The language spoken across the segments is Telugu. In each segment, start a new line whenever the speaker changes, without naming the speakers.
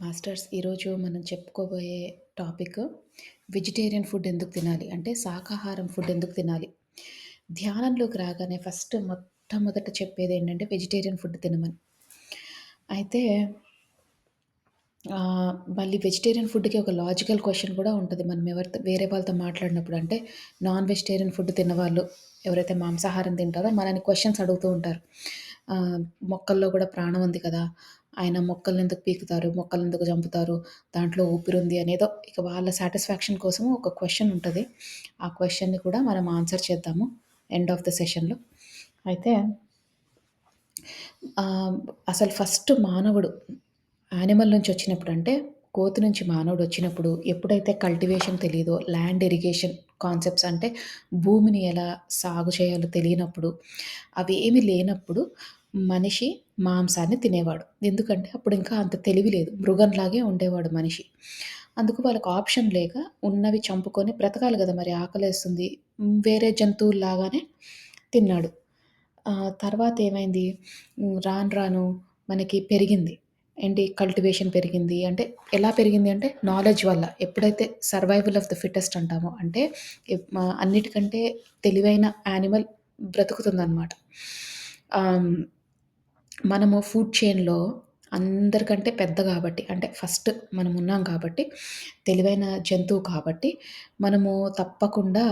మాస్టర్స్ ఈరోజు మనం చెప్పుకోబోయే టాపిక్ వెజిటేరియన్ ఫుడ్ ఎందుకు తినాలి అంటే శాకాహారం ఫుడ్ ఎందుకు తినాలి ధ్యానంలోకి రాగానే ఫస్ట్ మొట్టమొదట చెప్పేది ఏంటంటే వెజిటేరియన్ ఫుడ్ తినమని అయితే మళ్ళీ వెజిటేరియన్ ఫుడ్‌కి ఒక లాజికల్ క్వశ్చన్ కూడా ఉంటుంది మనం ఎవరితో వేరే వాళ్ళతో మాట్లాడినప్పుడు అంటే నాన్ వెజిటేరియన్ ఫుడ్ తినవాళ్ళు ఎవరైతే మాంసాహారం తింటారో మనల్ని క్వశ్చన్స్ అడుగుతూ ఉంటారు. మొక్కల్లో కూడా ప్రాణం ఉంది కదా! ఆయన మొక్కల్నెందుకు పీకుతారు? మొక్కలు ఎందుకు చంపుతారు? దాంట్లో ఊపిరుంది అనేదో ఇక వాళ్ళ సాటిస్ఫాక్షన్ కోసం ఒక క్వశ్చన్ ఉంటుంది ఆ క్వశ్చన్ని కూడా మనం ఆన్సర్ చేద్దాము ఎండ్ ఆఫ్ ద సెషన్‌లో. అయితే అసలు ఫస్ట్ మానవుడు యానిమల్ నుంచి వచ్చినప్పుడు అంటే కోతి నుంచి మానవుడు వచ్చినప్పుడు ఎప్పుడైతే కల్టివేషన్ తెలియదో ల్యాండ్ ఇరిగేషన్ కాన్సెప్ట్స్ అంటే భూమిని ఎలా సాగు చేయాలో తెలియనప్పుడు అవేమీ లేనప్పుడు మనిషి మాంసాన్ని తినేవాడు. ఎందుకంటే అప్పుడు ఇంకా అంత తెలివి లేదు. మృగంలాగే ఉండేవాడు మనిషి. అందుకు వాళ్ళకు ఆప్షన్ లేక ఉన్నవి చంపుకొని బ్రతకాలి కదా మరి ఆకలేస్తుంది. వేరే జంతువుల్లాగానే తిన్నాడు. తర్వాత ఏమైంది? రాను రాను మనకి పెరిగింది. ఏంటి? కల్టివేషన్ పెరిగింది. అంటే ఎలా పెరిగింది అంటే నాలెడ్జ్ వల్ల. ఎప్పుడైతే సర్వైవల్ ఆఫ్ ద ఫిట్టెస్ట్ అంటామో అంటే అన్నిటికంటే తెలివైన యానిమల్ బ్రతుకుతుందన్నమాట. మనము ఫుడ్ చైన్‌లో అందరికంటే పెద్ద కాబట్టి అంటే ఫస్ట్ మనం ఉన్నాం కాబట్టి తెలివైన జంతువు కాబట్టి మనము తప్పకుండా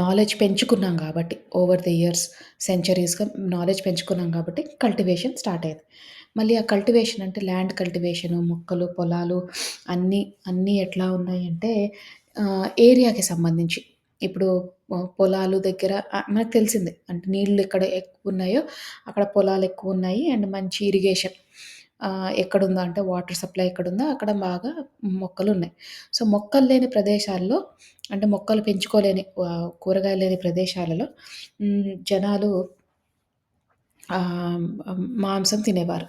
నాలెడ్జ్ పెంచుకున్నాం కాబట్టి ఓవర్ ది ఇయర్స్ సెంచరీస్‌గా నాలెడ్జ్ పెంచుకున్నాం కాబట్టి కల్టివేషన్ స్టార్ట్ అయింది. మళ్ళీ ఆ కల్టివేషన్ అంటే ల్యాండ్ కల్టివేషను, మొక్కలు, పొలాలు అన్నీ, అన్నీ ఎట్లా ఉన్నాయంటే ఏరియాకి సంబంధించి. ఇప్పుడు పొలాలు దగ్గర మనకు తెలిసిందే. అంటే నీళ్ళు ఎక్కడ ఎక్కువ ఉన్నాయో అక్కడ పొలాలు ఎక్కువ ఉన్నాయి అండ్ మంచి ఇరిగేషన్ ఎక్కడుందో అంటే వాటర్ సప్లై ఎక్కడుందో అక్కడ బాగా మొక్కలు ఉన్నాయి సో, మొక్కలు లేని ప్రదేశాల్లో అంటే మొక్కలు పెంచుకోలేని కూరగాయలు లేని ప్రదేశాలలో జనాలు మాంసం తినేవారు.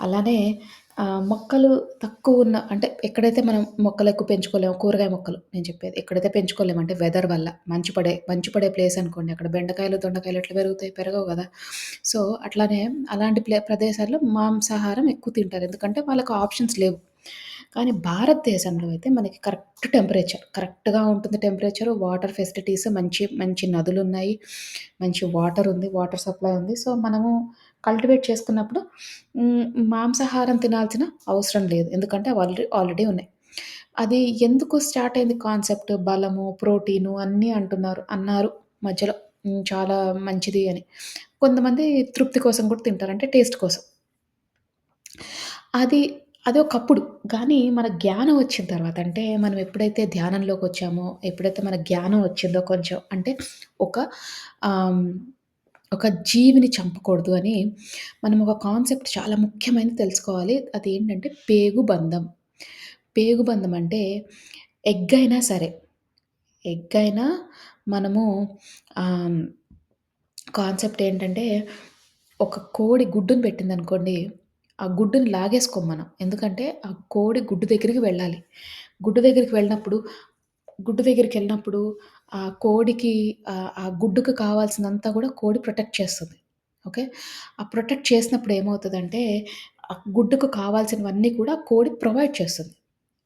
అలానే మొక్కలు తక్కువ ఉన్న అంటే ఎక్కడైతే మనం మొక్కలు ఎక్కువ పెంచుకోలేము కూరగాయ మొక్కలు నేను చెప్పేది. ఎక్కడైతే పెంచుకోలేము అంటే వెదర్ వల్ల మంచు పడే మంచు పడే ప్లేస్ అనుకోండి. అక్కడ బెండకాయలు, దొండకాయలు ఎట్లా పెరుగుతాయి? పెరగవు కదా సో, అట్లానే అలాంటి ప్లే ప్రదేశాల్లో మాంసాహారం ఎక్కువ తింటారు. ఎందుకంటే వాళ్ళకి ఆప్షన్స్ లేవు. కానీ భారతదేశంలో అయితే మనకి కరెక్ట్ టెంపరేచర్ కరెక్ట్‌గా ఉంటుంది టెంపరేచరు. వాటర్ ఫెసిలిటీస్ మంచి మంచి నదులు ఉన్నాయి మంచి వాటర్ ఉంది. వాటర్ సప్లై ఉంది. సో, మనము కల్టివేట్ చేసుకున్నప్పుడు మాంసాహారం తినాల్సిన అవసరం లేదు. ఎందుకంటే అవి ఆల్రెడీ ఆల్రెడీ ఉన్నాయి. అది ఎందుకు స్టార్ట్ అయింది కాన్సెప్ట్ బలము, ప్రోటీను అన్నీ అంటున్నారు అన్నారు మధ్యలో. చాలా మంచిది అని. కొంతమంది తృప్తి కోసం కూడా తింటారు. అంటే టేస్ట్ కోసం. అది అది ఒకప్పుడు. కానీ మన జ్ఞానం వచ్చిన తర్వాత అంటే మనం ఎప్పుడైతే ధ్యానంలోకి వచ్చామో ఎప్పుడైతే మన జ్ఞానం వచ్చిందో కొంచెం అంటే ఒక ఒక జీవిని చంపకూడదు అని మనం ఒక కాన్సెప్ట్ చాలా ముఖ్యమైనది తెలుసుకోవాలి. అది ఏంటంటే పేగుబంధం. పేగుబంధం అంటే ఎగ్ అయినా సరే, ఎగ్ అయినా మనము కాన్సెప్ట్ ఏంటంటే ఒక కోడి గుడ్డుని పెట్టిందనుకోండి, ఆ గుడ్డుని లాగేసుకోం మనం. ఎందుకంటే ఆ కోడి గుడ్డు దగ్గరికి వెళ్ళాలి. గుడ్డు దగ్గరికి వెళ్ళినప్పుడు గుడ్డు దగ్గరికి వెళ్ళినప్పుడు ఆ కోడికి ఆ గుడ్డుకి కావాల్సినంతా కూడా కోడి ప్రొటెక్ట్ చేస్తుంది. ఓకే. ఆ ప్రొటెక్ట్ చేసినప్పుడు ఏమవుతదంటే, ఆ గుడ్డుకు కావాల్సినవన్నీ కూడా కోడి ప్రొవైడ్ చేస్తుంది.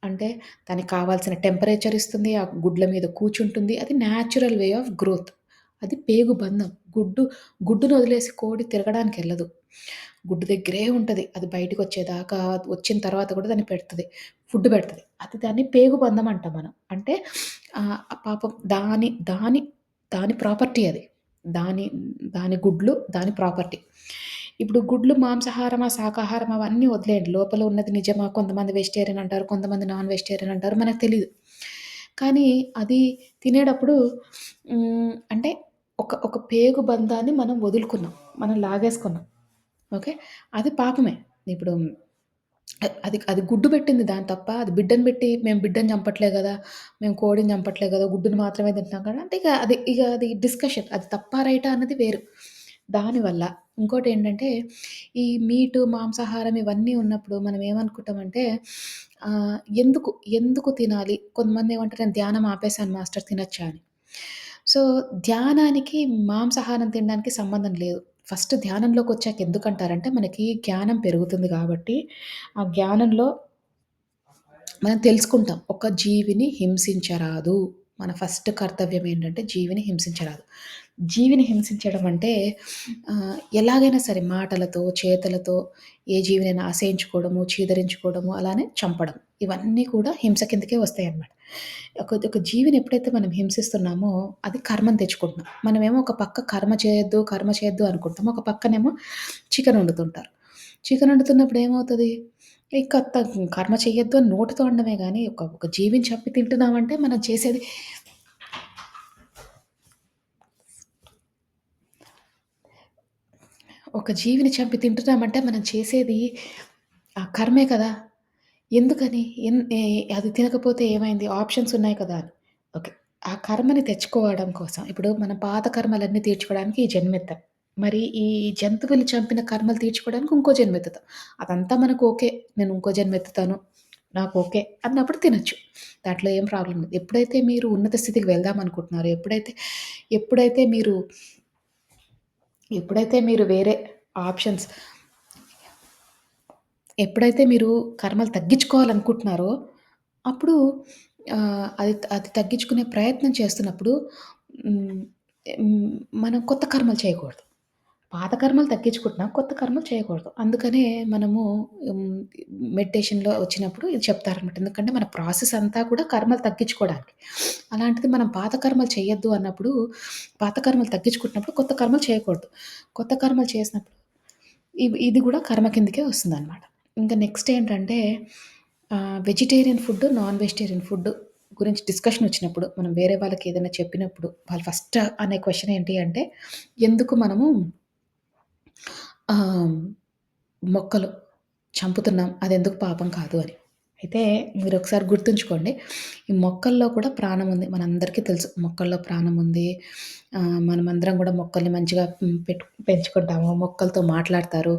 అంటే దానికి కావాల్సిన టెంపరేచర్ ఇస్తుంది. ఆ గుడ్ల మీద కూర్చుంటుంది. అది న్యాచురల్ వే ఆఫ్ గ్రోత్. అది పేగు బంధం. గుడ్డు గుడ్డును వదిలేసి కోడి తిరగడానికెళ్ళదు. గుడ్డు దగ్గరే ఉంటుంది అది బయటికొచ్చేదాకా వచ్చిన తర్వాత కూడా దాన్ని పెడుతుంది ఫుడ్ పెడతది. అది దాన్ని పేగు బంధం అంటాం మనం. అంటే పాపం దాని దాని దాని ప్రాపర్టీ అది. దాని దాని గుడ్లు దాని ప్రాపర్టీ. ఇప్పుడు గుడ్లు మాంసాహారమా, శాకాహారం అవన్నీ వదిలేయండి. లోపల ఉన్నది నిజమా? కొంతమంది వెజిటేరియన్ అంటారు. కొంతమంది నాన్ వెజిటేరియన్ అంటారు. మనకు తెలియదు కానీ అది తినేటప్పుడు అంటే ఒక ఒక పేగు బంధాన్ని మనం వదులుకున్నాం. మనం లాగేసుకున్నాం. ఓకే. అది పాపమే. ఇప్పుడు అది అది గుడ్డు పెట్టింది దాని తప్ప, అది బిడ్డను పెట్టి మేము బిడ్డను చంపట్లే కదా మేము కోడిని చంపట్లే కదా గుడ్డుని మాత్రమే తింటున్నాం కదా! అంటే ఇక అది ఇక అది డిస్కషన్. అది తప్ప రైటా అన్నది వేరు. దానివల్ల ఇంకోటి ఏంటంటే ఈ మీటు, మాంసాహారం ఇవన్నీ ఉన్నప్పుడు మనం ఏమనుకుంటామంటే ఎందుకు, ఎందుకు తినాలి? కొంతమంది ఏమంటారు నేను ధ్యానం ఆపేసాను మాస్టర్ తినచ్చా అని. సో, ధ్యానానికి మాంసాహారం తినడానికి సంబంధం లేదు. ఫస్ట్ ధ్యానంలోకొచ్చాక ఎందుకంటారంటే, మనకి జ్ఞానం పెరుగుతుంది గాబట్టి, ఆ జ్ఞానంలో మనం తెలుసుకుంటాం. ఒక జీవిని హింసించరాదు. మన ఫస్ట్ కర్తవ్యం ఏంటంటే జీవిని హింసించరాదు. జీవిని హింసించడం అంటే ఎలాగైనా సరే మాటలతో, చేతలతో ఏ జీవినైనా ఆశయించుకోవడము చీదరించుకోవడము, అలానే చంపడం. ఇవన్నీ కూడా హింస కిందకే వస్తాయన్నమాట. ఒక ఒక జీవిని ఎప్పుడైతే మనం హింసిస్తున్నామో అది కర్మం తెచ్చుకుంటున్నాం. మనమేమో ఒక పక్క కర్మ చేయొద్దు, కర్మ చేయొద్దు అనుకుంటాం. ఒక పక్కనేమో చికెన్ వండుతుంటారు. చికెన్ వండుతున్నప్పుడు ఏమవుతుంది ఇక త కర్మ చేయొద్దు అని నోటితో అనడమే కానీ ఒక ఒక జీవిని చంపి తింటున్నామంటే మనం చేసేది ఒక జీవిని చంపి తింటున్నామంటే మనం చేసేది ఆ కర్మే కదా! ఎందుకని? ఎన్ ఏ అది తినకపోతే ఏమైంది? ఆప్షన్స్ ఉన్నాయి కదా! అని. ఓకే. ఆ కర్మని తెచ్చుకోవడం కోసం ఇప్పుడు మన పాత కర్మలన్నీ తీర్చుకోవడానికి ఈ జన్మెత్తాం. మరి ఈ జంతువులు చంపిన కర్మలు తీర్చుకోవడానికి ఇంకో జన్మ ఎత్తుతాం అదంతా మనకు ఓకే. నేను ఇంకో జన్మ ఎత్తుతాను నాకు ఓకే. అన్నప్పుడు తినొచ్చు. దాంట్లో ఏం ప్రాబ్లం లేదు. ఎప్పుడైతే మీరు ఉన్నత స్థితికి వెళ్దాం అనుకుంటున్నారో, ఎప్పుడైతే ఎప్పుడైతే మీరు ఎప్పుడైతే మీరు వేరే ఆప్షన్స్ ఎప్పుడైతే మీరు కర్మలు తగ్గించుకోవాలనుకుంటున్నారో, అప్పుడు అది అది తగ్గించుకునే ప్రయత్నం చేస్తున్నప్పుడు మనం కొత్త కర్మలు చేయకూడదు. పాత కర్మలు తగ్గించుకుంటున్నాం. కొత్త కర్మలు చేయకూడదు. అందుకనే మనము మెడిటేషన్‌లో వచ్చినప్పుడు ఇది చెప్తారనమాట. ఎందుకంటే మన ప్రాసెస్ అంతా కూడా కర్మలు తగ్గించుకోవడానికి. అలాంటిది మనం పాత కర్మలు చేయొద్దు అన్నప్పుడు, పాత కర్మలు తగ్గించుకుంటున్నప్పుడు కొత్త కర్మలు చేయకూడదు. కొత్త కర్మలు చేసినప్పుడు ఇవి ఇది కూడా కర్మ కిందకే వస్తుందనమాట. ఇంకా నెక్స్ట్ ఏంటంటే vegetarian food, non vegetarian food గురించి డిస్కషన్ వచ్చినప్పుడు, మనం వేరే వాళ్ళకి ఏదైనా చెప్పినప్పుడు, వాళ్ళు ఫస్ట్ అనే క్వశ్చన్ ఏంటి అంటే, ఎందుకు మనము మొక్కలు చంపుతున్నాం. అది ఎందుకు పాపం కాదు అని. అయితే మీరు ఒకసారి గుర్తుంచుకోండి. ఈ మొక్కల్లో కూడా ప్రాణం ఉంది. మనందరికీ తెలుసు మొక్కల్లో ప్రాణం ఉంది. మనమందరం కూడా మొక్కల్ని మంచిగా పెట్టు పెంచుకుంటాము. మొక్కలతో మాట్లాడతారు.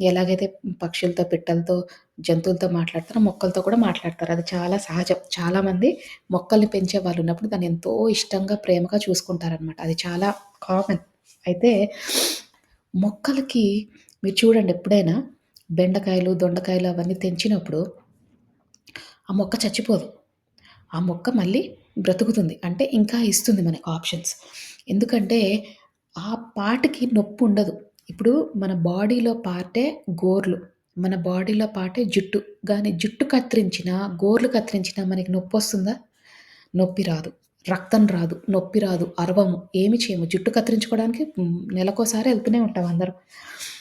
ఎలాగైతే పక్షులతో, పిట్టలతో, జంతువులతో మాట్లాడతారో మొక్కలతో కూడా మాట్లాడతారు. అది చాలా సహజం. చాలామంది మొక్కల్ని పెంచే వాళ్ళు ఉన్నప్పుడు దాన్ని ఎంతో ఇష్టంగా, ప్రేమగా చూసుకుంటారనమాట. అది చాలా కామన్. అయితే మొక్కలకి మీరు చూడండి ఎప్పుడైనా బెండకాయలు, దొండకాయలు అవన్నీ తెంచినప్పుడు ఆ మొక్క చచ్చిపోదు. ఆ మొక్క మళ్ళీ బ్రతుకుతుంది. అంటే ఇంకా ఇస్తుంది మనకు ఆప్షన్స్. ఎందుకంటే ఆ పాటకి నొప్పి ఉండదు ఇప్పుడు మన బాడీలో పార్టే గోర్లు. మన బాడీలో పార్టే జుట్టు. కానీ జుట్టు కత్తిరించినా, గోర్లు కత్తిరించినా మనకి నొప్పి వస్తుందా నొప్పి రాదు. రక్తం రాదు. నొప్పి రాదు. అరవము. ఏమి చేయము. జుట్టు కత్తిరించుకోవడానికి నెలకోసారి వెళ్తూనే ఉంటాం అందరం.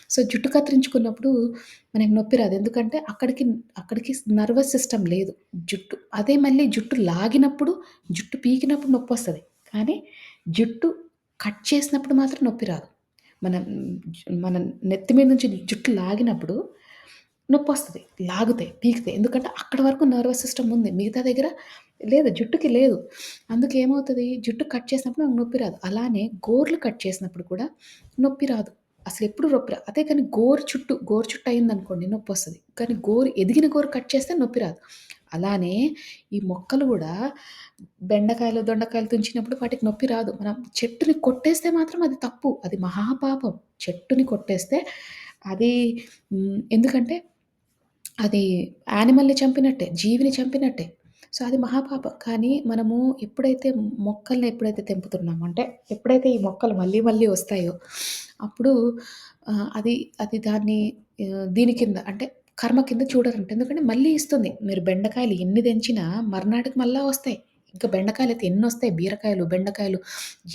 సో, జుట్టు కత్తిరించుకున్నప్పుడు మనకి నొప్పి రాదు. ఎందుకంటే అక్కడికి అక్కడికి నర్వస్ సిస్టమ్ లేదు జుట్టు. అదే మళ్ళీ జుట్టు లాగినప్పుడు, జుట్టు పీకినప్పుడు నొప్పి వస్తుంది కానీ జుట్టు కట్ చేసినప్పుడు మాత్రం నొప్పి రాదు. మనం మన నెత్తి మీద నుంచి జుట్టు లాగినప్పుడు నొప్పొస్తుంది లాగుతాయి పీకితే. ఎందుకంటే అక్కడి వరకు నర్వస్ సిస్టమ్ ఉంది. మిగతా దగ్గర లేదు. జుట్టుకి లేదు. అందుకే ఏమవుతుంది జుట్టు కట్ చేసినప్పుడు నాకు నొప్పి రాదు. అలానే గోర్లు కట్ చేసినప్పుడు కూడా నొప్పి రాదు. అసలు ఎప్పుడు నొప్పి రాదు. అదే కానీ గోరు చుట్టు, గోరు చుట్టు అయిందనుకోండి వస్తుంది కానీ గోరు ఎదిగిన గోరు కట్ చేస్తే నొప్పి రాదు. అలానే ఈ మొక్కలు కూడా బెండకాయలు, దొండకాయలు తుంచినప్పుడు వాటికి నొప్పి రాదు. మనం చెట్టుని కొట్టేస్తే మాత్రం అది తప్పు. అది మహాపాపం. చెట్టుని కొట్టేస్తే అది ఎందుకంటే అది యానిమల్‌ని చంపినట్టే. జీవిని చంపినట్టే. సో, అది మహాపాపం. కానీ మనము ఎప్పుడైతే మొక్కల్ని ఎప్పుడైతే తెంపుతున్నామో అంటే ఎప్పుడైతే ఈ మొక్కలు మళ్ళీ మళ్ళీ వస్తాయో అప్పుడు ఆహ్, అది అది దాన్ని ఆహ్, దీని కింద అంటే కర్మ కింద చూడరంట. ఎందుకంటే మళ్ళీ ఇస్తుంది. మీరు బెండకాయలు ఎన్ని తెంచినా మర్నాటికి మళ్ళా వస్తాయి. ఇంకా బెండకాయలయితే ఎన్నొస్తాయి. బీరకాయలు, బెండకాయలు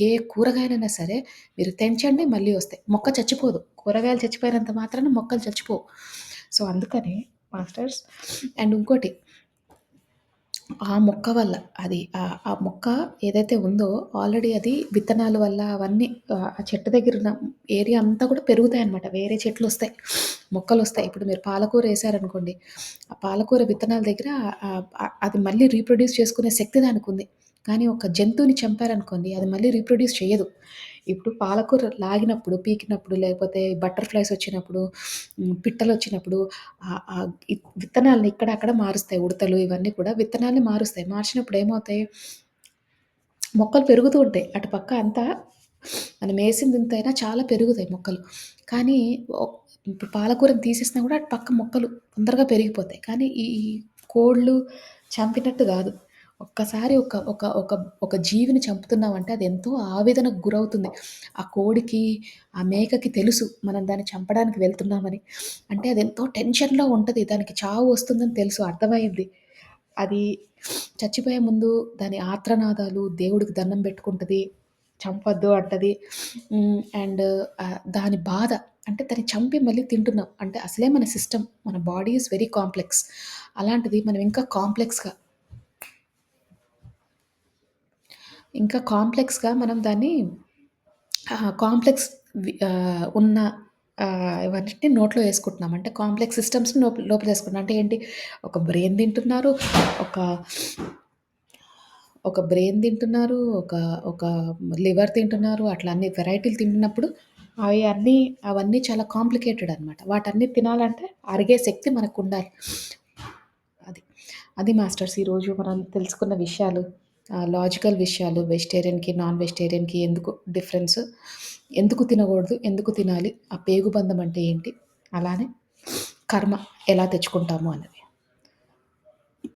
ఏ కూరగాయలైనా సరే మీరు తెంచండి మళ్ళీ వస్తాయి. మొక్క చచ్చిపోదు. కూరగాయలు చచ్చిపోయినంత మాత్రాన మొక్కలు చచ్చిపోవు. సో, అందుకనే మాస్టర్స్. అండ్ ఇంకోటి ఆ మొక్క వల్ల అది ఆ మొక్క ఏదైతే ఉందో ఆల్రెడీ అది విత్తనాల వల్ల అవన్నీ ఆ చెట్టు దగ్గరున్న ఏరియా అంతా కూడా పెరుగుతాయన్నమాట. వేరే చెట్లు వస్తాయి మొక్కలు వస్తాయి. ఇప్పుడు మీరు పాలకూర వేసారనుకోండి ఆ పాలకూర విత్తనాల దగ్గర అది మళ్ళీ రీప్రొడ్యూస్ చేసుకునే శక్తి దానికి ఉంది. కానీ ఒక జంతువుని చంపారనుకోండి అది మళ్ళీ రీప్రొడ్యూస్ చేయదు ఇప్పుడు పాలకూర లాగినప్పుడు, పీకినప్పుడు లేకపోతే బటర్‌ఫ్లైస్ వచ్చినప్పుడు, హ్మ్, పిట్టలొచ్చినప్పుడు ఆహ్, ఆహ్, విత్తనాల్ని ఇక్కడ అక్కడ మారుస్తాయి. ఉడతలు ఇవన్నీ కూడా విత్తనాల్ని మారుస్తాయి. మార్చినప్పుడు ఏమవుతాయి? మొక్కలు పెరుగుతూ ఉంటాయి. అటు పక్క అంతా మనమేసిందింతైనా చాలా పెరుగుతాయి మొక్కలు. కానీ ఇప్పుడు పాలకూరని తీసేసినా కూడా అటు పక్క మొక్కలు తొందరగా పెరిగిపోతాయి. కానీ ఈ ఈ కోళ్ళు చంపినట్టు గాదు. ఒక్కసారి ఒక ఒక ఒక ఒక జీవిని చంపుతున్నామంటే ఎంతో ఆవేదనకు గురవుతుంది. ఆ కోడికి, ఆ మేకకి తెలుసు మనం దాన్ని చంపడానికి వెళ్తున్నామని. అంటే అది ఎంతో టెన్షన్‌లో ఉంటుంది దానికి చావు వస్తుందని తెలుసు అర్థమైంది అది చచ్చిపోయే ముందు దాని ఆత్రనాదాలు దేవుడికి దండం పెట్టుకుంటుంది చంపొద్దు అంటది. అండ్ దాని బాధ అంటే దాన్ని చంపి మళ్ళీ తింటున్నాం. అంటే అసలే మన సిస్టమ్, మన బాడీ ఈజ్ వెరీ కాంప్లెక్స్. అలాంటిది మనం ఇంకా కాంప్లెక్స్‌గా ఇంకా కాంప్లెక్స్‌గా మనం దాన్ని కాంప్లెక్స్ వి ఆహ్, ఉన్న ఆహ్, ఇవన్నిటిని నోట్లో యేసుకుంటున్నాం. అంటే కాంప్లెక్స్ సిస్టమ్స్‌ని లోప్ లోపలేసుకుంటున్నాం. అంటే ఏంటి? ఒక బ్రెయిన్ తింటున్నారు. ఒక ఒక బ్రెయిన్ తింటున్నారు. ఒక ఒక లివర్ తింటున్నారు. అట్లా అన్ని వెరైటీలు తింటున్నప్పుడు అవి అన్నీ అవన్నీ చాలా కాంప్లికేటెడ్ అనమాట. వాటన్ని తినాలంటే అరిగే శక్తి మనకుండాలి. అది. అది మాస్టర్స్ ఈరోజు మనం తెలుసుకున్న విషయాలు. లాజికల్ విషయాలు వెజిటేరియన్‌కి, నాన్ వెజిటేరియన్‌కి ఎందుకు డిఫరెన్స్? ఎందుకు తినకూడదు ఎందుకు తినాలి? ఆ పేగుబంధం అంటే ఏంటి? అలానే కర్మ ఎలా తెచ్చుకుంటాము అన్నది.